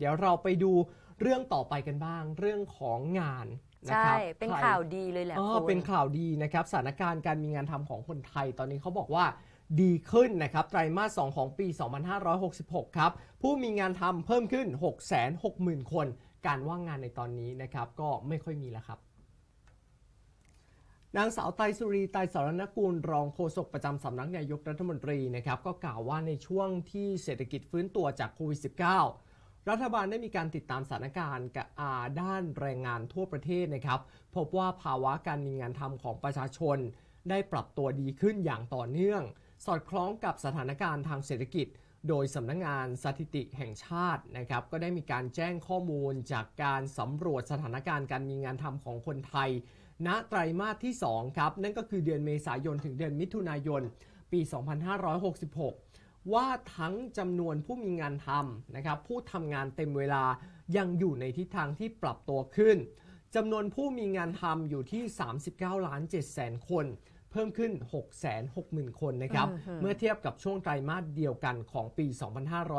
เดี๋ยวเราไปดูเรื่องต่อไปกันบ้าง เรื่องของงานนะใช่ ครับเป็นใคร ข่าวดีเลยแหละอ๋อคุณเป็นข่าวดีนะครับสถานการณ์การมีงานทำของคนไทย ตอนนี้เขาบอกว่าดีขึ้นนะครับ ไตรมาส 2 ของปี 2566 ครับ ผู้มีงานทำเพิ่มขึ้น 660,000 คน การว่างงานในตอนนี้นะครับ ก็ไม่ค่อยมีแล้วครับ นางสาวไตรสุรีไตรสารนกูล รองโฆษกประจำสำนักนายกรัฐมนตรีนะครับ ก็กล่าวว่าในช่วงที่เศรษฐกิจฟื้นตัวจากโควิด -19 รัฐบาลได้มีการติดตามสถานการณ์กับอาด้านแรงงานทั่วประเทศนะครับ พบว่าภาวะการมีงานทำของประชาชน ได้ปรับตัวดีขึ้นอย่างต่อเนื่อง สอดคล้องกับสถานการณ์ทางเศรษฐกิจ โดยสำนักงงานสถิติแห่งชาตินะครับ ก็ได้มีการแจ้งข้อมูลจากการสำรวจสถานการณ์การมีงานทำของคนไทย ณไตรมาสที่ 2 ครับ นั่นก็คือเดือนเมษายนถึงเดือนมิถุนายน ปี 2566 ว่าทั้งจำนวนผู้มีงานทำนะครับผู้ทำงานเต็มเวลายังอยู่ในทิศทางที่ปรับตัวขึ้นจำนวนผู้มีงานทำอยู่ที่ 39 ล้าน7แสนคน เพิ่มขึ้น 660,000 คนนะครับอือหือเมื่อเทียบกับช่วงไตรมาสเดียวกันของปี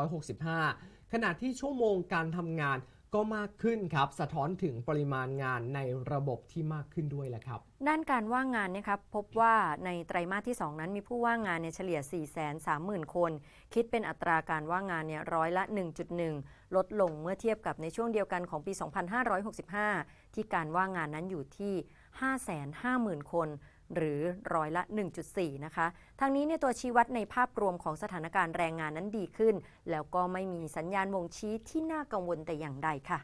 2565 ขณะที่ชั่วโมงการทำงาน ก็มากขึ้นครับ สะท้อนถึงปริมาณงานในระบบที่มากขึ้นด้วยแหละครับ ด้านการว่างงานเนยครับพบว่าในไตรมาสที่ 2 นั้นมีผู้ว่างงานเนี่ยเฉลี่ย 430,000 คน คิดเป็นอัตราการว่างงานเนี่ยร้อยละ 1.1 ลดลงเมื่อเทียบกับในช่วงเดียวกันของปี 2565 ที่การว่างงานนั้นอยู่ที่ 550,000 คน หรือร้อยละ 1.4 นะคะ ทั้งนี้เนี่ยตัวชี้วัดในภาพรวมของสถานการณ์แรงงานนั้นดีขึ้น แล้วก็ไม่มีสัญญาณบ่งชี้ที่น่ากังวลแต่อย่างใดค่ะ